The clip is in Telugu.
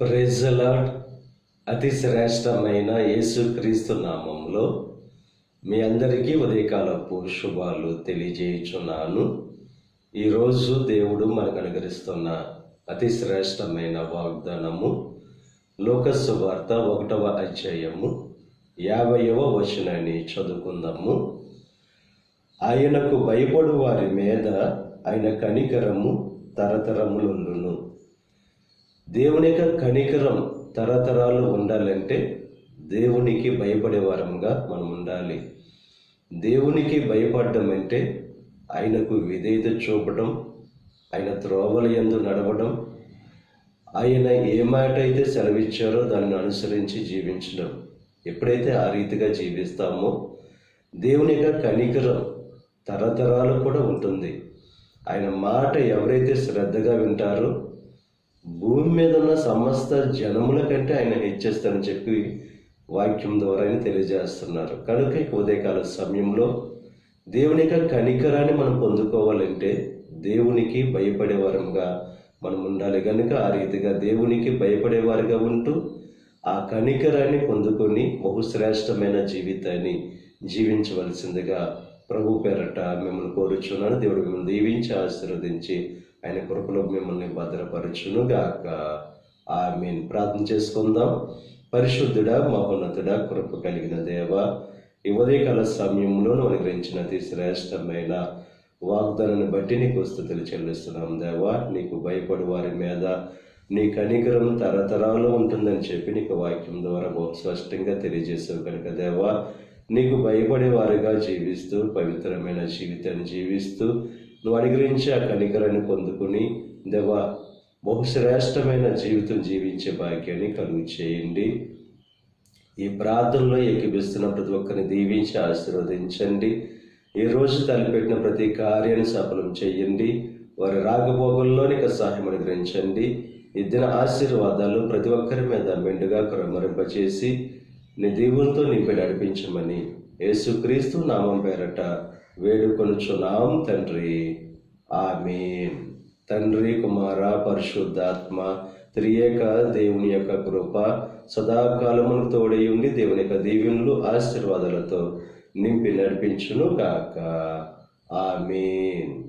ప్రెజలాడ్ అతి శ్రేష్టమైన యేసుక్రీస్తు నామంలో మీ అందరికీ ఉదయకాలపు శుభాలు తెలియజేయుచున్నాను. ఈరోజు దేవుడు మనకు అనుగ్రహిస్తున్న అతి శ్రేష్టమైన వాగ్దానము లోకస్సు వార్త ఒకటవ అధ్యాయము యాభైవ వచనాన్ని చదువుకుందాము. ఆయనకు భయపడు వారి మీద ఆయన కనికరము తరతరములుండును దేవుని యొక్క కనికరం తరతరాలు ఉండాలంటే దేవునికి భయపడే వారంగా మనం ఉండాలి. దేవునికి భయపడడం అంటే ఆయనకు విధేయత చూపడం ఆయన త్రోవల ఎందు నడవడం ఆయన ఏ మాట అయితే సెలవిచ్చారో దాన్ని అనుసరించి జీవించడం. ఎప్పుడైతే ఆ రీతిగా జీవిస్తామో దేవుని యొక్క కనికరం తరతరాలు కూడా ఉంటుంది. ఆయన మాట ఎవరైతే శ్రద్ధగా వింటారో భూమి మీద ఉన్న సమస్త జనముల కంటే ఆయన హెచ్చిస్తానని చెప్పి వాక్యం ద్వారా ఆయన తెలియజేస్తున్నారు. కనుక ఇక ఉదయకాల సమయంలో దేవుని యొక్క కనికరాన్ని మనం పొందుకోవాలంటే దేవునికి భయపడేవారంగా మనం ఉండాలి. కనుక ఆ రీతిగా దేవునికి భయపడేవారిగా ఉంటూ ఆ కనికరాన్ని పొందుకొని బహుశ్రేష్టమైన జీవితాన్ని జీవించవలసిందిగా ప్రభు పేరట మిమ్మల్ని కోరుచున్నాను. దేవుడు మిమ్మల్ని దీవించి ఆశీర్వదించి ఆయన కృపలో మిమ్మల్ని భద్రపరచును ఆ మీన్ ప్రార్థన చేసుకుందాం. పరిశుద్ధుడా మహోన్నతుడా కృప కలిగిన దేవ ఈ ఉదయకాల సమయంలో అనుగ్రహించిన అతి శ్రేష్టమైన వాగ్దానాన్ని బట్టి నీకు స్థుతులు చెల్లిస్తున్నాం దేవా. నీకు భయపడి వారి మీద నీ కనికరం తరతరాలు ఉంటుందని చెప్పి నీకు వాక్యం ద్వారా బహు స్పష్టంగా తెలియజేసావు కనుక దేవా. నీకు భయపడే వారిగా జీవిస్తూ పవిత్రమైన జీవితాన్ని జీవిస్తూ నువ్వు అనుగ్రహించి ఆ కనికరాన్ని పొందుకుని దేవా బహుశ్రేష్టమైన జీవితం జీవించే భాగ్యాన్ని కలుగు చేయండి. ఈ ప్రార్థనలో ఎక్కిపిస్తున్న ప్రతి ఒక్కరిని దీవించి ఆశీర్వదించండి. ఈ రోజు తలపెట్టిన ప్రతి కార్యాన్ని సఫలం చేయండి. వారి రాకపోకల్లోనికి సహాయం అనుగ్రహించండి. ఇద్దరు ఆశీర్వాదాలు ప్రతి ఒక్కరి మీద మెండుగా క్రమరింపచేసి నీ దీవులతో నింపి నడిపించమని యేసుక్రీస్తు నామం పేరట. వేడుకొనుచున్నాం తండ్రి. ఆమె తండ్రి కుమార పరిశుద్ధాత్మ త్రియేక దేవుని యొక్క కృప సదాకాలమును తోడై ఉండి దేవుని యొక్క దీవెనలు ఆశీర్వాదాలతో నింపి నడిపించును కాక ఆమెన్.